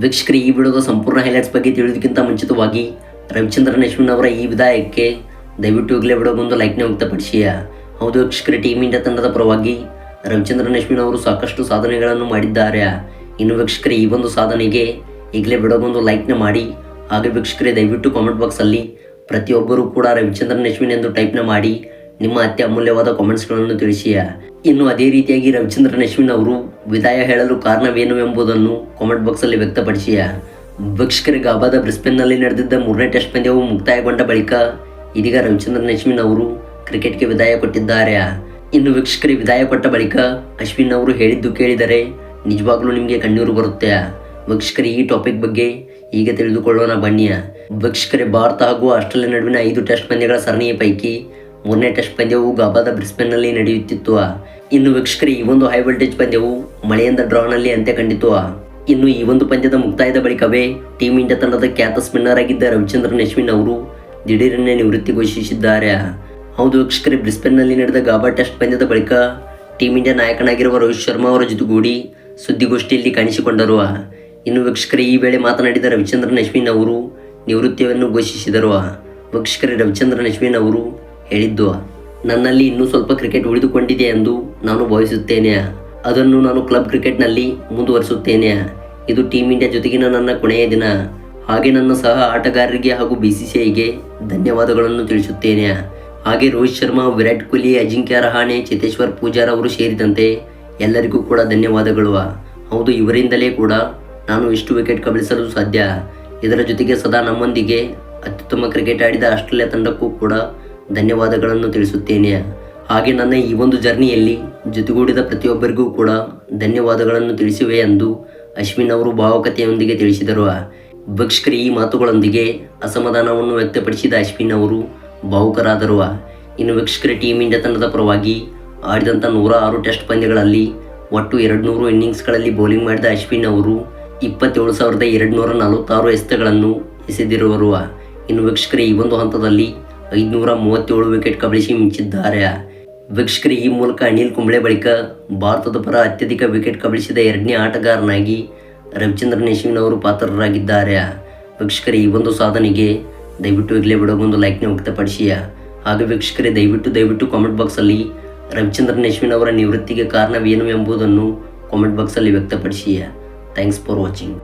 ವೀಕ್ಷಕರು, ಈ ವಿಡಿಯೋದ ಸಂಪೂರ್ಣ ಹೈಲೈಟ್ಸ್ ಬಗ್ಗೆ ತಿಳಿಯೋದಕ್ಕಿಂತ ಮುಂಚಿತವಾಗಿ ರವಿಚಂದ್ರ ಅಶ್ವಿನ್ ಅವರ ಈ ವಿದಾಯಕ್ಕೆ ದಯವಿಟ್ಟು ಈಗಲೇ ವಿಡಿಯೋಗೊಂದು ಲೈಕ್ನ ವ್ಯಕ್ತಪಡಿಸಿ. ಹೌದು ವೀಕ್ಷಕರ ಟೀಮ್ ಇಂಡಿಯಾ ತಂಡದ ಪರವಾಗಿ ರವಿಚಂದ್ರನ್ ಅಶ್ವಿನ್ ಅವರು ಸಾಕಷ್ಟು ಸಾಧನೆಗಳನ್ನು ಮಾಡಿದ್ದಾರೆ. ಇನ್ನು ವೀಕ್ಷಕರೇ, ಈ ಒಂದು ಸಾಧನೆಗೆ ಈಗಲೇ ವಿಡಿಯೋಗೊಂದು ಲೈಕ್ನ ಮಾಡಿ. ಹಾಗೆ ವೀಕ್ಷಕರೇ, ದಯವಿಟ್ಟು ಕಾಮೆಂಟ್ ಬಾಕ್ಸಲ್ಲಿ ಪ್ರತಿಯೊಬ್ಬರೂ ಕೂಡ ರವಿಚಂದ್ರನ್ ಅಶ್ವಿನ್ ಎಂದು ಟೈಪ್ನ ಮಾಡಿ. ನಿಮ್ಮ ಅತ್ಯಮೂಲ್ಯವಾದ ಕಾಮೆಂಟ್ಸ್ಗಳನ್ನು ತಿಳಿಸಿ ಇನ್ನು ಅದೇ ರೀತಿಯಾಗಿ ರವಿಚಂದ್ರನ್ ಅಶ್ವಿನ್ ಅವರು ವಿದಾಯ ಹೇಳಲು ಕಾರಣವೇನು ಎಂಬುದನ್ನು ಕಾಮೆಂಟ್ ಬಾಕ್ಸಲ್ಲಿ ವ್ಯಕ್ತಪಡಿಸಿ ವೀಕ್ಷಕರಿಗೆ ಗಾಬಾದ ಬ್ರಿಸ್ಬೇನ್ನಲ್ಲಿ ನಡೆದಿದ್ದ ಮೂರನೇ ಟೆಸ್ಟ್ ಪಂದ್ಯವು ಮುಕ್ತಾಯಗೊಂಡ ಬಳಿಕ ಇದೀಗ ರವಿಚಂದ್ರನ್ ಅಶ್ವಿನ್ ಅವರು ಕ್ರಿಕೆಟ್ಗೆ ವಿದಾಯ ಕೊಟ್ಟಿದ್ದಾರೆ. ಇನ್ನು ವೀಕ್ಷಕರಿಗೆ ವಿದಾಯ ಕೊಟ್ಟ ಬಳಿಕ ಅಶ್ವಿನ್ ಅವರು ಹೇಳಿದ್ದು ಕೇಳಿದರೆ ನಿಜವಾಗ್ಲೂ ನಿಮಗೆ ಕಣ್ಣೀರು ಬರುತ್ತೆ? ವೀಕ್ಷಕರಿ, ಈ ಟಾಪಿಕ್ ಬಗ್ಗೆ ಈಗ ತಿಳಿದುಕೊಳ್ಳೋಣ ಬನ್ನಿಯ ವೀಕ್ಷಕರೇ, ಭಾರತ ಹಾಗೂ ಆಸ್ಟ್ರೇಲಿಯಾ ನಡುವಿನ ಐದು ಟೆಸ್ಟ್ ಪಂದ್ಯಗಳ ಸರಣಿಯ ಪೈಕಿ ಮೂರನೇ ಟೆಸ್ಟ್ ಪಂದ್ಯವು ಗಾಬಾದ ಬ್ರಿಸ್ಬೆನ್ನಲ್ಲಿ ನಡೆಯುತ್ತಿತ್ತು. ಇನ್ನು ವೀಕ್ಷಕರಿ, ಈ ಒಂದು ಹೈ ವೋಲ್ಟೇಜ್ ಪಂದ್ಯವು ಮಳೆಯಿಂದ ಡ್ರಾನಲ್ಲಿ ಅಂತ್ಯ ಕಂಡಿತು ಇನ್ನು ಈ ಒಂದು ಪಂದ್ಯದ ಮುಕ್ತಾಯದ ಬಳಿಕವೇ ಟೀಮ್ ಇಂಡಿಯಾ ತಂಡದ ಖ್ಯಾತ ಸ್ಪಿನ್ನರ್ ಆಗಿದ್ದ ರವಿಚಂದ್ರನ್ ಅಶ್ವಿನ್ ಅವರು ದಿಢೀರನ್ನೇ ನಿವೃತ್ತಿ ಘೋಷಿಸಿದ್ದಾರೆ. ಹೌದು ವೀಕ್ಷಕರೇ, ಬ್ರಿಸ್ಬೇನ್ನಲ್ಲಿ ನಡೆದ ಗಾಬಾ ಟೆಸ್ಟ್ ಪಂದ್ಯದ ಬಳಿಕ ಟೀಮ್ ಇಂಡಿಯಾ ನಾಯಕನಾಗಿರುವ ರೋಹಿತ್ ಶರ್ಮಾ ಅವರ ಜೊತೆಗೂಡಿ ಸುದ್ದಿಗೋಷ್ಠಿಯಲ್ಲಿ ಕಾಣಿಸಿಕೊಂಡರು. ಇನ್ನು ವೀಕ್ಷಕರೇ, ಈ ವೇಳೆ ಮಾತನಾಡಿದ ರವಿಚಂದ್ರನ್ ಅಶ್ವಿನ್ ಅವರು ನಿವೃತ್ತಿಯನ್ನು ಘೋಷಿಸಿದರು. ವೀಕ್ಷಕರೇ, ರವಿಚಂದ್ರನ್ ಅಶ್ವಿನ್ ಅವರು ಹೇಳಿದ್ದು, ನನ್ನಲ್ಲಿ ಇನ್ನೂ ಸ್ವಲ್ಪ ಕ್ರಿಕೆಟ್ ಉಳಿದುಕೊಂಡಿದೆ ಎಂದು ನಾನು ಭಾವಿಸುತ್ತೇನೆ. ಅದನ್ನು ನಾನು ಕ್ಲಬ್ ಕ್ರಿಕೆಟ್ನಲ್ಲಿ ಮುಂದುವರಿಸುತ್ತೇನೆ. ಇದು ಟೀಮ್ ಇಂಡಿಯಾ ಜೊತೆಗಿನ ನನ್ನ ಕೊನೆಯ ದಿನ. ಹಾಗೆ ನನ್ನ ಸಹ ಆಟಗಾರರಿಗೆ ಹಾಗೂ ಬಿ ಸಿ ಸಿ ಐಗೆ ಧನ್ಯವಾದಗಳನ್ನು ತಿಳಿಸುತ್ತೇನೆ. ಹಾಗೆ ರೋಹಿತ್ ಶರ್ಮಾ, ವಿರಾಟ್ ಕೊಹ್ಲಿ, ಅಜಿಂಕ್ಯ ರಹಾನೆ, ಚೇತೇಶ್ವರ್ ಪೂಜಾರ್ ಅವರು ಸೇರಿದಂತೆ ಎಲ್ಲರಿಗೂ ಕೂಡ ಧನ್ಯವಾದಗಳು. ಹೌದು, ಇವರಿಂದಲೇ ಕೂಡ ನಾನು ಇಷ್ಟು ವಿಕೆಟ್ ಕಬಳಿಸಲು ಸಾಧ್ಯ? ಇದರ ಜೊತೆಗೆ ಸದಾ ನಮ್ಮೊಂದಿಗೆ ಅತ್ಯುತ್ತಮ ಕ್ರಿಕೆಟ್ ಆಡಿದ ಆಸ್ಟ್ರೇಲಿಯಾ ತಂಡಕ್ಕೂ ಕೂಡ ಧನ್ಯವಾದಗಳನ್ನು ತಿಳಿಸುತ್ತೇನೆ. ಹಾಗೆ ನನ್ನ ಈ ಒಂದು ಜರ್ನಿಯಲ್ಲಿ ಜೊತೆಗೂಡಿದ ಪ್ರತಿಯೊಬ್ಬರಿಗೂ ಕೂಡ ಧನ್ಯವಾದಗಳನ್ನು ತಿಳಿಸಿವೆ ಎಂದು ಅಶ್ವಿನ್ ಅವರು ಭಾವುಕತೆಯೊಂದಿಗೆ ತಿಳಿಸಿದರು. ಭಕ್ಷಕರ ಈ ಮಾತುಗಳೊಂದಿಗೆ ಅಸಮಾಧಾನವನ್ನು ವ್ಯಕ್ತಪಡಿಸಿದ ಅಶ್ವಿನ್ ಅವರು ಭಾವುಕರಾದರು. ಇನ್ನು ವೀಕ್ಷಕರ ಟೀಮ್ ಇಂಡಿಯಾ ತಂಡದ ಪರವಾಗಿ ಆಡಿದಂಥ ನೂರ ಆರು ಟೆಸ್ಟ್ ಪಂದ್ಯಗಳಲ್ಲಿ ಒಟ್ಟು ಎರಡು ನೂರು ಇನ್ನಿಂಗ್ಸ್ಗಳಲ್ಲಿ ಬೌಲಿಂಗ್ ಮಾಡಿದ ಅಶ್ವಿನ್ ಅವರು ಇಪ್ಪತ್ತೇಳು ಸಾವಿರದ ಎರಡು ನೂರ ನಲವತ್ತಾರು ಎಸೆತಗಳನ್ನು ಎಸೆದಿರುವರು. ಇನ್ನು ವೀಕ್ಷಕರ ಈ ಒಂದು ಹಂತದಲ್ಲಿ ಐದುನೂರ ಮೂವತ್ತೇಳು ವಿಕೆಟ್ ಕಬಳಿಸಿ ಮಿಂಚಿದ್ದಾರೆ. ವೀಕ್ಷಕರಿಗೆ ಈ ಮೂಲಕ ಅನಿಲ್ ಕುಂಬ್ಳೆ ಬಳಿಕ ಭಾರತದ ಪರ ಅತ್ಯಧಿಕ ವಿಕೆಟ್ ಕಬಳಿಸಿದ ಎರಡನೇ ಆಟಗಾರನಾಗಿ ರವಿಚಂದ್ರನ್ ಅವರು ಪಾತ್ರರಾಗಿದ್ದಾರೆ. ವೀಕ್ಷಕರ, ಈ ಒಂದು ಸಾಧನೆಗೆ ದಯವಿಟ್ಟು ಈಗಲೇ ಬಿಡೋಗೊಂದು ಲೈಕ್ನ ವ್ಯಕ್ತಪಡಿಸಿಯ ಹಾಗೆ ವೀಕ್ಷಕರೇ, ದಯವಿಟ್ಟು ದಯವಿಟ್ಟು ಕಾಮೆಂಟ್ ಬಾಕ್ಸಲ್ಲಿ ರವಿಚಂದ್ರನ್ ಅಶ್ವಿನ್ ಅವರ ನಿವೃತ್ತಿಗೆ ಕಾರಣವೇನು ಎಂಬುದನ್ನು ಕಾಮೆಂಟ್ ಬಾಕ್ಸಲ್ಲಿ ವ್ಯಕ್ತಪಡಿಸಿಯ ಥ್ಯಾಂಕ್ಸ್ ಫಾರ್ ವಾಚಿಂಗ್